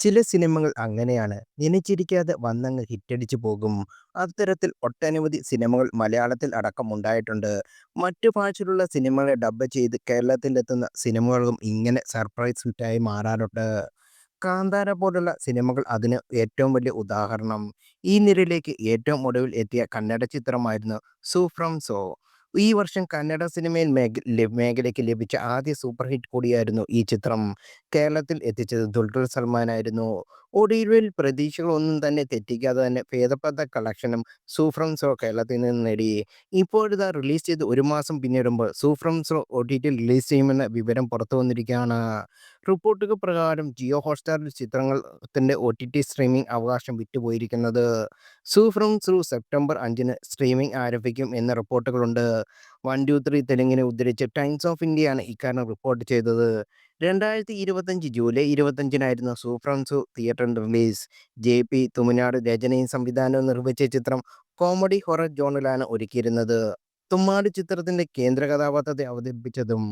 ചില സിനിമകൾ അങ്ങനെയാണ്. നനച്ചിരിക്കാതെ വന്നങ്ങ് ഹിറ്റടിച്ചു പോകും. അത്തരത്തിൽ ഒട്ടനവധി സിനിമകൾ മലയാളത്തിൽ അടക്കം ഉണ്ടായിട്ടുണ്ട്. മറ്റു ഭാഷയിലുള്ള സിനിമകളെ ഡബ്ബ് ചെയ്ത് കേരളത്തിലെത്തുന്ന സിനിമകളും ഇങ്ങനെ സർപ്രൈസ് ഹിറ്റായി മാറാറുണ്ട്. കാന്താര പോലുള്ള സിനിമകൾ അതിന് ഏറ്റവും വലിയ ഉദാഹരണം. ഈ നിരയിലേക്ക് ഏറ്റവും ഒടുവിൽ എത്തിയ കന്നഡ ചിത്രമായിരുന്നു 'സൂ ഫ്രം സോ'. ഈ വർഷം കന്നഡ സിനിമയിൽ മേഖ മേഖലയ്ക്ക് ലഭിച്ച ആദ്യ സൂപ്പർ ഹിറ്റ് കൂടിയായിരുന്നു ഈ ചിത്രം. കേരളത്തിൽ എത്തിച്ചത് ദുൽഖർ സൽമാനായിരുന്നു. ഒടുവിൽ പ്രതീക്ഷകളൊന്നും തന്നെ തെറ്റിക്കാതെ തന്നെ ഭേദപ്പെട്ട കളക്ഷനും സൂഫ്രം സോ' കേരളത്തിൽ നിന്ന് നേടി. ഇപ്പോഴിതാ റിലീസ് ചെയ്ത് ഒരു മാസം പിന്നിടുമ്പോൾ സൂഫ്രം സോ ഒ ടി ടി റിലീസ് ചെയ്യുമെന്ന വിവരം പുറത്തു വന്നിരിക്കുകയാണ് റിപ്പോർട്ടുകൾ പ്രകാരം ജിയോ ഹോട്ട്സ്റ്റാറിൽ ടി ടി സ്ട്രീമിംഗ് അവകാശം വിറ്റുപോയിരിക്കുന്നത്. 'സു സ്രൂ സെപ്റ്റംബർ അഞ്ചിന് സ്ട്രീമിംഗ് ആരംഭിക്കും എന്ന റിപ്പോർട്ടുകളുണ്ട്. വൺ ടു ത്രീ തെലുങ്കിനെ ഉദ്ധരിച്ച് ടൈംസ് ഓഫ് ഇന്ത്യയാണ് ഇക്കാര്യം റിപ്പോർട്ട് ചെയ്തത്. രണ്ടായിരത്തി ഇരുപത്തഞ്ച് ജൂലൈ ഇരുപത്തഞ്ചിനായിരുന്നു സൂഫ്രൻസു തിയേറ്ററിന്റെ റിലീസ്. ജെ. പി. തുമ്മാട് രചനയും സംവിധാനവും നിർവഹിച്ച ചിത്രം കോമഡി ഹൊറർ ജോണിലാണ് ഒരുക്കിയിരുന്നത്. തുമ്മാട് ചിത്രത്തിന്റെ കേന്ദ്ര കഥാപാത്രത്തെ അവതരിപ്പിച്ചതും.